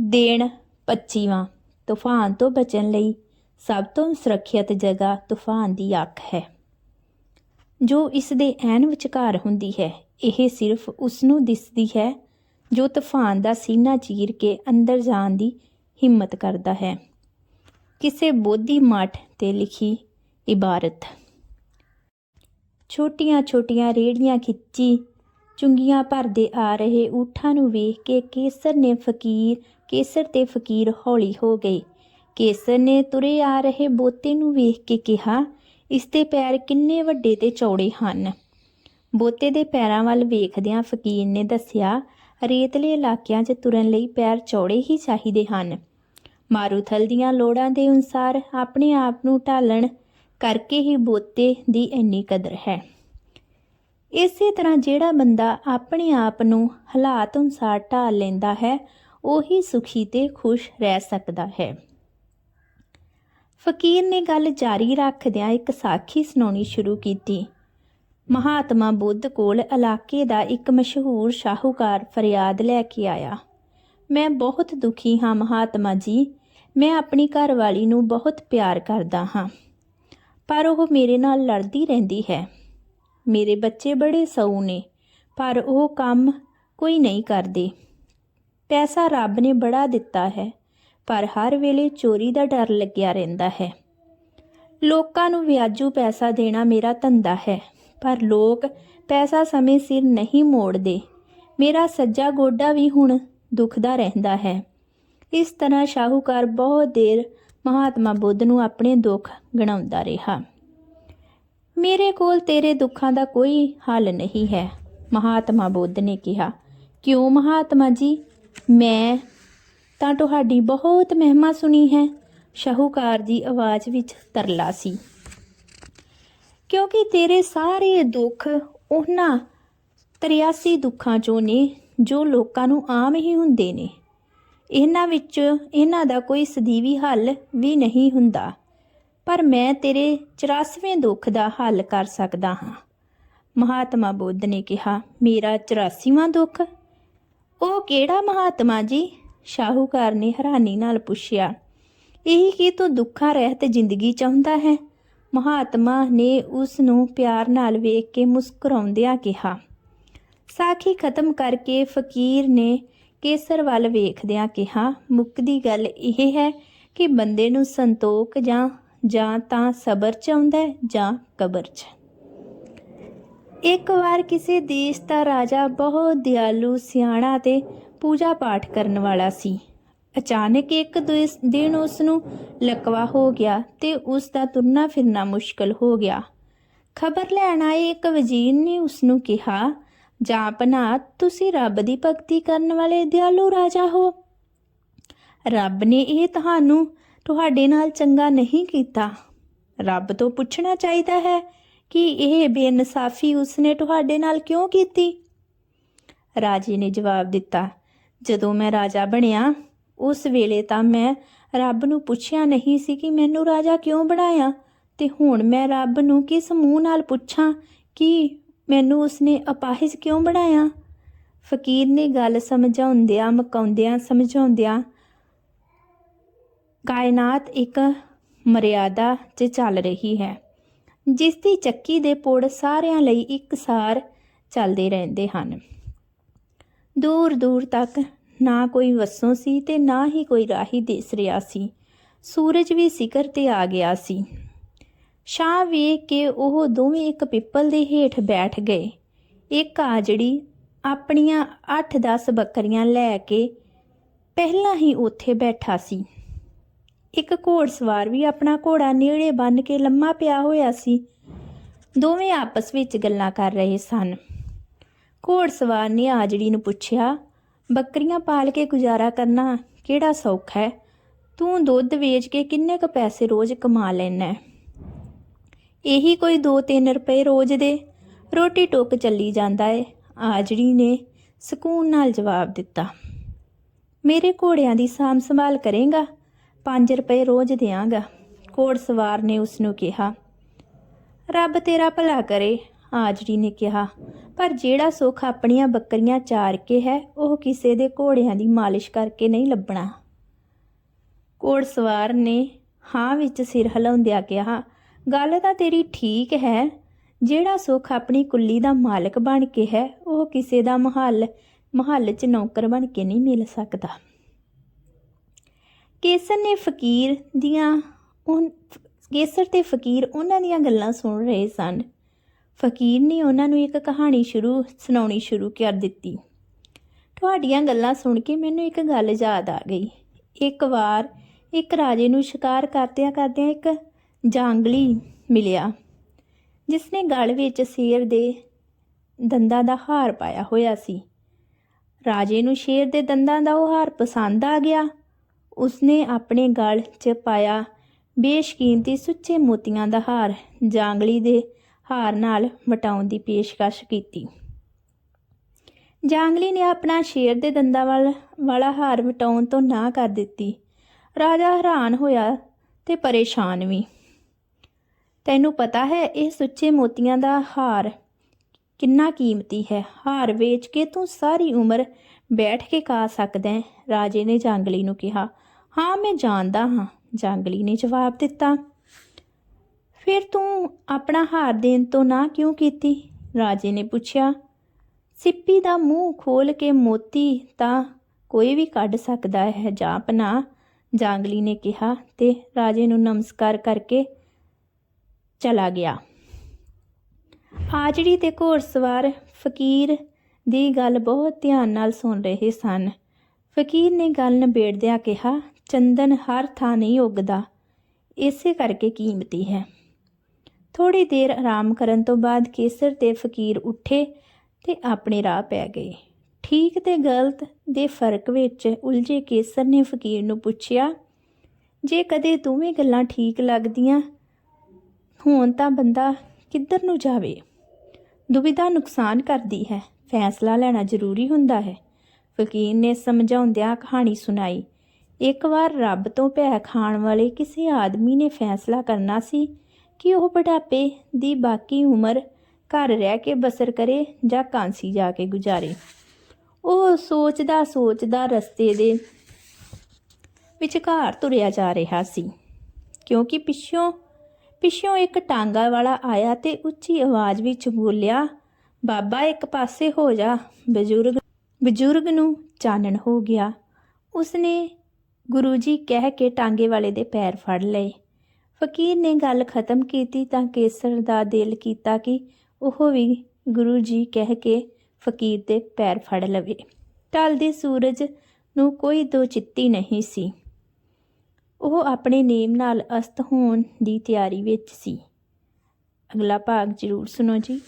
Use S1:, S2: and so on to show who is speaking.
S1: ਦੇਣ 25ਵਾਂ ਤੂਫਾਨ ਤੋਂ ਬਚਣ ਲਈ ਸਭ ਤੋਂ ਸੁਰੱਖਿਅਤ ਜਗ੍ਹਾ ਤੂਫਾਨ ਦੀ ਅੱਖ ਹੈ। ਜੋ ਇਸ ਦੇ ਐਨ ਵਿਚਕਾਰ ਹੁੰਦੀ ਹੈ, ਇਹ ਸਿਰਫ ਉਸ ਨੂੰ ਦਿਸਦੀ ਹੈ ਜੋ ਤੂਫਾਨ ਦਾ ਸੀਨਾ ਚੀਰ ਕੇ ਅੰਦਰ ਜਾਣ ਦੀ ਹਿੰਮਤ ਕਰਦਾ ਹੈ। ਕਿਸੇ ਬੋਧੀ ਮਠ ਤੇ ਲਿਖੀ ਇਬਾਰਤ। ਛੋਟੀਆਂ-ਛੋਟੀਆਂ ਰੇੜੀਆਂ ਖਿੱਚੀ, ਚੁੰਗੀਆਂ ਭਰਦੇ ਆ ਰਹੇ ਊਠਾਂ ਨੂੰ ਵੇਖ ਕੇ ਕੇਸਰ ਨੇ ਫਕੀਰ ਕੇਸਰ ਤੇ ਫਕੀਰ ਹੌਲੀ ਹੋ ਗਏ। ਕੇਸਰ ਨੇ ਤੁਰੇ ਆ ਰਹੇ ਬੋਤੇ ਨੂੰ ਵੇਖ ਕੇ ਕਿਹਾ, ਇਸ ਦੇ ਪੈਰ ਕਿੰਨੇ ਵੱਡੇ ਤੇ ਚੌੜੇ ਹਨ। ਬੋਤੇ ਦੇ ਪੈਰਾਂ ਵੱਲ ਵੇਖਦਿਆਂ ਫਕੀਰ ਨੇ ਦੱਸਿਆ, ਰੇਤਲੇ ਇਲਾਕਿਆਂ 'ਚ ਤੁਰਨ ਲਈ ਪੈਰ ਚੌੜੇ ਹੀ ਚਾਹੀਦੇ ਹਨ। ਮਾਰੂਥਲ ਦੀਆਂ ਲੋੜਾਂ ਦੇ ਅਨੁਸਾਰ ਆਪਣੇ ਆਪ ਨੂੰ ਢਾਲਣ ਕਰਕੇ ਹੀ ਬੋਤੇ ਦੀ ਇੰਨੀ ਕਦਰ ਹੈ। ਇਸੇ ਤਰ੍ਹਾਂ ਜਿਹੜਾ ਬੰਦਾ ਆਪਣੇ ਆਪ ਨੂੰ ਹਾਲਾਤ ਅਨੁਸਾਰ ਢਾਲ ਲੈਂਦਾ ਹੈ ਉਹੀ ਸੁਖੀ ਤੇ ਖੁਸ਼ ਰਹਿ ਸਕਦਾ ਹੈ। ਫਕੀਰ ਨੇ ਗੱਲ ਜਾਰੀ ਰੱਖਦਿਆਂ ਇੱਕ ਸਾਖੀ ਸੁਣਾਉਣੀ ਸ਼ੁਰੂ ਕੀਤੀ। ਮਹਾਤਮਾ ਬੁੱਧ ਕੋਲ ਇਲਾਕੇ ਦਾ ਇੱਕ ਮਸ਼ਹੂਰ ਸ਼ਾਹੂਕਾਰ ਫਰਿਆਦ ਲੈ ਕੇ ਆਇਆ। ਮੈਂ ਬਹੁਤ ਦੁਖੀ ਹਾਂ ਮਹਾਤਮਾ ਜੀ। ਮੈਂ ਆਪਣੀ ਘਰਵਾਲੀ ਨੂੰ ਬਹੁਤ ਪਿਆਰ ਕਰਦਾ ਹਾਂ। ਪਰ ਉਹ ਮੇਰੇ ਨਾਲ ਲੜਦੀ ਰਹਿੰਦੀ ਹੈ। ਮੇਰੇ ਬੱਚੇ ਬੜੇ ਸਊ ਨੇ, ਪਰ ਉਹ ਕੰਮ ਕੋਈ ਨਹੀਂ ਕਰਦੇ। ਪੈਸਾ ਰੱਬ ਨੇ ਬੜਾ ਦਿੱਤਾ ਹੈ, ਪਰ ਹਰ ਵੇਲੇ ਚੋਰੀ ਦਾ ਡਰ ਲੱਗਿਆ ਰਹਿੰਦਾ ਹੈ। ਲੋਕਾਂ ਨੂੰ ਵਿਆਜੂ ਪੈਸਾ ਦੇਣਾ ਮੇਰਾ ਧੰਦਾ ਹੈ, ਪਰ ਲੋਕ ਪੈਸਾ ਸਮੇਂ ਸਿਰ ਨਹੀਂ ਮੋੜਦੇ। ਮੇਰਾ ਸੱਜਾ ਗੋਡਾ ਵੀ ਹੁਣ ਦੁਖਦਾ ਰਹਿੰਦਾ ਹੈ। ਇਸ ਤਰ੍ਹਾਂ ਸ਼ਾਹੂਕਾਰ ਬਹੁਤ ਦੇਰ ਮਹਾਤਮਾ ਬੁੱਧ ਨੂੰ ਆਪਣੇ ਦੁੱਖ ਗਣਾਉਂਦਾ ਰਿਹਾ। ਮੇਰੇ ਕੋਲ ਤੇਰੇ ਦੁੱਖਾਂ ਦਾ ਕੋਈ ਹੱਲ ਨਹੀਂ ਹੈ, ਮਹਾਤਮਾ ਬੁੱਧ ਨੇ ਕਿਹਾ। ਕਿਉਂ ਮਹਾਤਮਾ ਜੀ? ਮੈਂ ਤਾਂ ਤੁਹਾਡੀ ਬਹੁਤ ਮਹਿਮਾ ਸੁਣੀ ਹੈ। ਸ਼ਾਹੂਕਾਰ ਦੀ ਆਵਾਜ਼ ਵਿੱਚ ਤਰਲਾ ਸੀ। ਕਿਉਂਕਿ ਤੇਰੇ ਸਾਰੇ ਦੁੱਖ ਉਹਨਾਂ 83 ਦੁੱਖਾਂ ਚੋਂ ਨੇ ਜੋ ਲੋਕਾਂ ਨੂੰ ਆਮ ਹੀ ਹੁੰਦੇ ਨੇ। ਇਹਨਾਂ ਵਿੱਚ ਇਹਨਾਂ ਦਾ ਕੋਈ ਸਦੀਵੀ ਹੱਲ ਵੀ ਨਹੀਂ ਹੁੰਦਾ। ਪਰ ਮੈਂ ਤੇਰੇ 84ਵੇਂ ਦੁੱਖ ਦਾ ਹੱਲ ਕਰ ਸਕਦਾ ਹਾਂ। ਮਹਾਤਮਾ ਬੁੱਧ ਨੇ ਕਿਹਾ, ਮੇਰਾ 84ਵਾਂ ਦੁੱਖ ਉਹ ਕਿਹੜਾ ਮਹਾਤਮਾ ਜੀ? ਸ਼ਾਹੂਕਾਰ ਨੇ ਹੈਰਾਨੀ ਨਾਲ ਪੁੱਛਿਆ, ਇਹ ਕੀ ਤੂੰ ਦੁੱਖਾਂ ਰਹਿਤ ਜ਼ਿੰਦਗੀ ਚਾਹੁੰਦਾ ਹੈ? ਮਹਾਤਮਾ ਨੇ ਉਸ ਨੂੰ ਪਿਆਰ ਨਾਲ ਵੇਖ ਕੇ ਮੁਸਕਰਾਉਂਦਿਆਂ ਕਿਹਾ। ਸਾਖੀ ਖਤਮ ਕਰਕੇ ਫਕੀਰ ਨੇ ਕੇਸਰ ਵੱਲ ਵੇਖਦਿਆਂ ਕਿਹਾ ਮੁੱਕਦੀ ਗੱਲ ਇਹ ਹੈ ਕਿ ਬੰਦੇ ਨੂੰ ਸੰਤੋਖ ਜਾਂ ਜਾਂ ਤਾਂ ਸਬਰ ਚ ਆਉਂਦਾ ਜਾਂ ਕਬਰ ਚ। ਇੱਕ ਵਾਰ ਕਿਸੇ ਦੇਸ਼ ਦਾ ਰਾਜਾ ਬਹੁਤ ਦਿਆਲੂ, ਸਿਆਣਾ ਤੇ ਪੂਜਾ ਪਾਠ ਕਰਨ ਵਾਲਾ ਸੀ। ਅਚਾਨਕ ਇੱਕ ਦਿਨ ਉਸ ਨੂੰ ਲਕਵਾ ਹੋ ਗਿਆ ਤੇ ਉਸ ਦਾ ਤੁਰਨਾ ਫਿਰਨਾ ਮੁਸ਼ਕਲ ਹੋ ਗਿਆ। ਖਬਰ ਲੈਣ ਆਏ ਇੱਕ ਵਜ਼ੀਰ ਨੇ ਉਸ ਨੂੰ ਕਿਹਾ ਜਾਪਨਾ ਤੁਸੀਂ ਰੱਬ ਦੀ ਭਗਤੀ ਕਰਨ ਵਾਲੇ ਦਿਆਲੂ ਰਾਜਾ ਹੋ। ਰੱਬ ਨੇ ਇਹ ਤੁਹਾਨੂੰ ਤੁਹਾਡੇ ਨਾਲ ਚੰਗਾ ਨਹੀਂ ਕੀਤਾ। ਰੱਬ ਤੋਂ ਪੁੱਛਣਾ ਚਾਹੀਦਾ ਹੈ ਕਿ ਇਹ ਬੇਇਨਸਾਫੀ ਉਸਨੇ ਤੁਹਾਡੇ ਨਾਲ ਕਿਉਂ ਕੀਤੀ? ਰਾਜੇ ਨੇ ਜਵਾਬ ਦਿੱਤਾ, ਜਦੋਂ ਮੈਂ ਰਾਜਾ ਬਣਿਆ, ਉਸ ਵੇਲੇ ਤਾਂ ਮੈਂ ਰੱਬ ਨੂੰ ਪੁੱਛਿਆ ਨਹੀਂ ਸੀ ਕਿ ਮੈਨੂੰ ਰਾਜਾ ਕਿਉਂ ਬਣਾਇਆ, ਤੇ ਹੁਣ ਮੈਂ ਰੱਬ ਨੂੰ ਕਿਸ ਮੂੰਹ ਨਾਲ ਪੁੱਛਾਂ ਕਿ ਮੈਨੂੰ ਉਸਨੇ ਅਪਾਹਿਜ ਕਿਉਂ ਬਣਾਇਆ? ਫਕੀਰ ਨੇ ਗੱਲ ਸਮਝਾਉਂਦਿਆਂ, ਮਕਾਉਂਦਿਆਂ ਸਮਝਾਉਂਦਿਆਂ ਕਾਇਨਾਤ ਇੱਕ ਮਰਿਆਦਾ 'ਚ ਚੱਲ ਰਹੀ ਹੈ। ਜਿਸ ਦੀ ਚੱਕੀ ਦੇ ਪੁੜ ਸਾਰਿਆਂ ਲਈ ਇੱਕਸਾਰ ਚੱਲਦੇ ਰਹਿੰਦੇ ਹਨ। ਦੂਰ ਦੂਰ ਤੱਕ ਨਾ ਕੋਈ ਵਸੋਂ ਸੀ ਤੇ ਨਾ ਹੀ ਕੋਈ ਰਾਹੀ ਦਿਸ ਰਿਹਾ ਸੀ। ਸੂਰਜ ਵੀ ਸਿਖਰ ਤੇ ਆ ਗਿਆ ਸੀ। ਸ਼ਾਹ ਵੇਖ ਕੇ ਉਹ ਦੋਵੇਂ ਇੱਕ ਪਿੱਪਲ ਦੇ ਹੇਠ ਬੈਠ ਗਏ। ਇੱਕ ਆਜੜੀ ਆਪਣੀਆਂ 8-10 ਬੱਕਰੀਆਂ ਲੈ ਕੇ ਪਹਿਲਾਂ ਹੀ ਉੱਥੇ ਬੈਠਾ ਸੀ। ਇੱਕ ਘੋੜਸਵਾਰ ਵੀ ਆਪਣਾ ਘੋੜਾ ਨੇੜੇ ਬੰਨ ਕੇ ਲੰਮਾ ਪਿਆ ਹੋਇਆ ਸੀ। ਦੋਵੇਂ ਆਪਸ ਵਿੱਚ ਗੱਲਾਂ ਕਰ ਰਹੇ ਸਨ। ਘੋੜਸਵਾਰ ਨੇ ਆਜੜੀ ਨੂੰ ਪੁੱਛਿਆ, ਬੱਕਰੀਆਂ ਪਾਲ ਕੇ ਗੁਜ਼ਾਰਾ ਕਰਨਾ ਕਿਹੜਾ ਸੌਖਾ ਹੈ? ਤੂੰ ਦੁੱਧ ਵੇਚ ਕੇ ਕਿੰਨੇ ਕੁ ਪੈਸੇ ਰੋਜ਼ ਕਮਾ ਲੈਣਾ ਇਹੀ ਕੋਈ 2-3 ਰੁਪਏ ਰੋਜ਼ ਦੇ। ਰੋਟੀ ਟੋਕ ਚੱਲੀ ਜਾਂਦਾ ਏ, ਆਜੜੀ ਨੇ ਸਕੂਨ ਨਾਲ ਜਵਾਬ ਦਿੱਤਾ। ਮੇਰੇ ਘੋੜਿਆਂ ਦੀ ਸਾਂਭ ਸੰਭਾਲ ਕਰੇਗਾ? 5 ਰੁਪਏ ਰੋਜ਼ ਦਿਆਂਗਾ। ਘੋੜਸਵਾਰ ਨੇ ਉਸ ਨੂੰ ਕਿਹਾ, ਰੱਬ ਤੇਰਾ ਭਲਾ ਕਰੇ, ਆਜੜੀ ਨੇ ਕਿਹਾ। ਪਰ ਜਿਹੜਾ ਸੁੱਖ ਆਪਣੀਆਂ ਬੱਕਰੀਆਂ ਚਾਰ ਕੇ ਹੈ, ਉਹ ਕਿਸੇ ਦੇ ਘੋੜਿਆਂ ਦੀ ਮਾਲਿਸ਼ ਕਰਕੇ ਨਹੀਂ ਲੱਭਣਾ। ਘੋੜਸਵਾਰ ਨੇ ਹਾਂ ਵਿੱਚ ਸਿਰ ਹਿਲਾਉਂਦਿਆਂ ਕਿਹਾ, ਗੱਲ ਤਾਂ ਤੇਰੀ ਠੀਕ ਹੈ। ਜਿਹੜਾ ਸੁੱਖ ਆਪਣੀ ਕੁੱਲੀ ਦਾ ਮਾਲਕ ਬਣ ਕੇ ਹੈ, ਉਹ ਕਿਸੇ ਦਾ ਮਹੱਲ ਮਹੱਲ 'ਚ ਨੌਕਰ ਬਣ ਕੇ ਨਹੀਂ ਮਿਲ ਸਕਦਾ। ਕੇਸਰ ਨੇ ਫਕੀਰ ਦੀਆਂ ਉਹ ਕੇਸਰ ਤੇ ਫਕੀਰ ਉਹਨਾਂ ਦੀਆਂ ਗੱਲਾਂ ਸੁਣ ਰਹੇ ਸਨ। ਫਕੀਰ ਨੇ ਉਹਨਾਂ ਨੂੰ ਇੱਕ ਕਹਾਣੀ ਸ਼ੁਰੂ, ਸੁਣਾਉਣੀ ਸ਼ੁਰੂ ਕਰ ਦਿੱਤੀ। ਤੁਹਾਡੀਆਂ ਗੱਲਾਂ ਸੁਣ ਕੇ ਮੈਨੂੰ ਇੱਕ ਗੱਲ ਯਾਦ ਆ ਗਈ। ਇੱਕ ਵਾਰ ਇੱਕ ਰਾਜੇ ਨੂੰ ਸ਼ਿਕਾਰ ਕਰਦਿਆਂ ਕਰਦਿਆਂ ਇੱਕ ਜਾਂਗਲੀ ਮਿਲਿਆ ਜਿਸ ਨੇ ਗਲ ਵਿੱਚ ਸ਼ੇਰ ਦੇ ਦੰਦਾਂ ਦਾ ਹਾਰ ਪਾਇਆ ਹੋਇਆ ਸੀ। ਰਾਜੇ ਨੂੰ ਸ਼ੇਰ ਦੇ ਦੰਦਾਂ ਦਾ ਉਹ ਹਾਰ ਪਸੰਦ ਆ ਗਿਆ। ਉਸਨੇ ਆਪਣੇ ਗਲ 'ਚ ਪਾਇਆ ਬੇਸ਼ਕੀਮਤੀ ਸੁੱਚੇ ਮੋਤੀਆਂ ਦਾ ਹਾਰ, ਜਾਂਗਲੀ ਦੇ ਹਾਰ ਨਾਲ ਵਟਾਉਣ ਦੀ ਪੇਸ਼ਕਸ਼ ਕੀਤੀ। ਜਾਂਗਲੀ ਨੇ ਆਪਣਾ ਸ਼ੇਰ ਦੇ ਦੰਦਾਂ ਵਾਲ, ਵਾਲਾ ਹਾਰ ਵਟਾਉਣ ਤੋਂ ਨਾ ਕਰ ਦਿੱਤੀ। ਰਾਜਾ ਹੈਰਾਨ ਹੋਇਆ ਤੇ ਪਰੇਸ਼ਾਨ ਵੀ। ਤੈਨੂੰ ਪਤਾ ਹੈ, ਇਹ ਸੁੱਚੇ ਮੋਤੀਆਂ ਦਾ ਹਾਰ ਕਿੰਨਾ ਕੀਮਤੀ ਹੈ? ਹਾਰ ਵੇਚ ਕੇ ਤੂੰ ਸਾਰੀ ਉਮਰ ਬੈਠ ਕੇ ਖਾ ਸਕਦਾ ਹੈ, ਰਾਜੇ ਨੇ ਜਾਂਗਲੀ ਨੂੰ ਕਿਹਾ। ਹਾਂ, ਮੈਂ ਜਾਣਦਾ ਹਾਂ। ਜਾਂਗਲੀ ਨੇ ਜਵਾਬ ਦਿੱਤਾ। ਫਿਰ ਤੂੰ ਆਪਣਾ ਹਾਰ ਦੇਣ ਤੋਂ ਨਾ ਕਿਉਂ ਕੀਤੀ? ਰਾਜੇ ਨੇ ਪੁੱਛਿਆ। ਸਿੱਪੀ ਦਾ ਮੂੰਹ ਖੋਲ ਕੇ ਮੋਤੀ ਤਾਂ ਕੋਈ ਵੀ ਕੱਢ ਸਕਦਾ ਹੈ ਜਾਪਨਾ ਜਾਂਗਲੀ ਨੇ ਕਿਹਾ ਤੇ ਰਾਜੇ ਨੂੰ ਨਮਸਕਾਰ ਕਰਕੇ ਚਲਾ ਗਿਆ। ਆਜੜੀ ਤੇ ਘੋੜਸਵਾਰ ਫਕੀਰ ਦੀ ਗੱਲ ਬਹੁਤ ਧਿਆਨ ਨਾਲ ਸੁਣ ਰਹੇ ਸਨ। ਫਕੀਰ ਨੇ ਗੱਲ ਨਿਬੇੜਦਿਆਂ ਕਿਹਾ ਚੰਦਨ ਹਰ ਥਾਂ ਨਹੀਂ ਉੱਗਦਾ। ਇਸੇ ਕਰਕੇ ਕੀਮਤੀ ਹੈ। ਥੋੜੀ ਦੇਰ ਆਰਾਮ ਕਰਨ ਤੋਂ ਬਾਅਦ ਕੇਸਰ ਤੇ ਫਕੀਰ ਉੱਠੇ ਤੇ ਆਪਣੇ ਰਾਹ ਪੈ ਗਏ। ਠੀਕ ਤੇ ਗਲਤ ਦੇ ਫ਼ਰਕ ਵਿੱਚ ਉਲਝੇ ਕੇਸਰ ਨੇ ਫਕੀਰ ਨੂੰ ਪੁੱਛਿਆ, ਜੇ ਕਦੇ ਦੋਵੇਂ ਗੱਲਾਂ ਠੀਕ ਲੱਗਦੀਆਂ, ਹੋਣ ਤਾਂ ਬੰਦਾ ਕਿੱਧਰ ਨੂੰ ਜਾਵੇ? ਦੁਬਿਧਾ ਨੁਕਸਾਨ ਕਰਦੀ ਹੈ, ਫੈਸਲਾ ਲੈਣਾ ਜ਼ਰੂਰੀ ਹੁੰਦਾ ਹੈ। ਫਕੀਰ ਨੇ ਸਮਝਾਉਂਦਿਆਂ ਕਹਾਣੀ ਸੁਣਾਈ। ਇੱਕ ਵਾਰ ਰੱਬ ਤੋਂ ਭੈ ਖਾਣ ਵਾਲੇ ਕਿਸੇ ਆਦਮੀ ਨੇ ਫੈਸਲਾ ਕਰਨਾ ਸੀ ਕਿ ਉਹ ਬੁਢਾਪੇ ਦੀ ਬਾਕੀ ਉਮਰ ਘਰ ਰਹਿ ਕੇ ਬਸਰ ਕਰੇ ਜਾਂ ਕਾਂਸੀ ਜਾ ਕੇ ਗੁਜ਼ਾਰੇ। ਉਹ ਸੋਚਦਾ ਸੋਚਦਾ ਰਸਤੇ ਦੇ ਵਿਚਕਾਰ ਤੁਰਿਆ ਜਾ ਰਿਹਾ ਸੀ। ਕਿਉਂਕਿ ਪਿੱਛੋਂ ਪਿੱਛੋਂ ਇੱਕ ਟਾਂਗਾ ਵਾਲਾ ਆਇਆ ਤੇ ਉੱਚੀ ਆਵਾਜ਼ ਵਿੱਚ ਬੋਲਿਆ, ਬਾਬਾ, ਇੱਕ ਪਾਸੇ ਹੋ ਜਾ, ਬਜ਼ੁਰਗ ਬਜ਼ੁਰਗ ਨੂੰ ਚਾਨਣ ਹੋ ਗਿਆ। ਉਸਨੇ ਗੁਰੂ ਜੀ ਕਹਿ ਕੇ ਟਾਂਗੇ ਵਾਲੇ ਦੇ ਪੈਰ ਫੜ ਲਏ। ਫਕੀਰ ਨੇ ਗੱਲ ਖਤਮ ਕੀਤੀ ਤਾਂ ਕੇਸਰ ਦਾ ਦਿਲ ਕੀਤਾ ਕਿ ਉਹ ਵੀ ਗੁਰੂ ਜੀ ਕਹਿ ਕੇ ਫਕੀਰ ਦੇ ਪੈਰ ਫੜ ਲਵੇ। ਢਲਦੇ ਸੂਰਜ ਨੂੰ ਕੋਈ ਦੋ ਚਿੱਤੀ ਨਹੀਂ ਸੀ। ਉਹ ਆਪਣੇ ਨੇਮ ਨਾਲ ਅਸਤ ਹੋਣ ਦੀ ਤਿਆਰੀ ਵਿੱਚ ਸੀ। ਅਗਲਾ ਭਾਗ ਜ਼ਰੂਰ ਸੁਣੋ ਜੀ।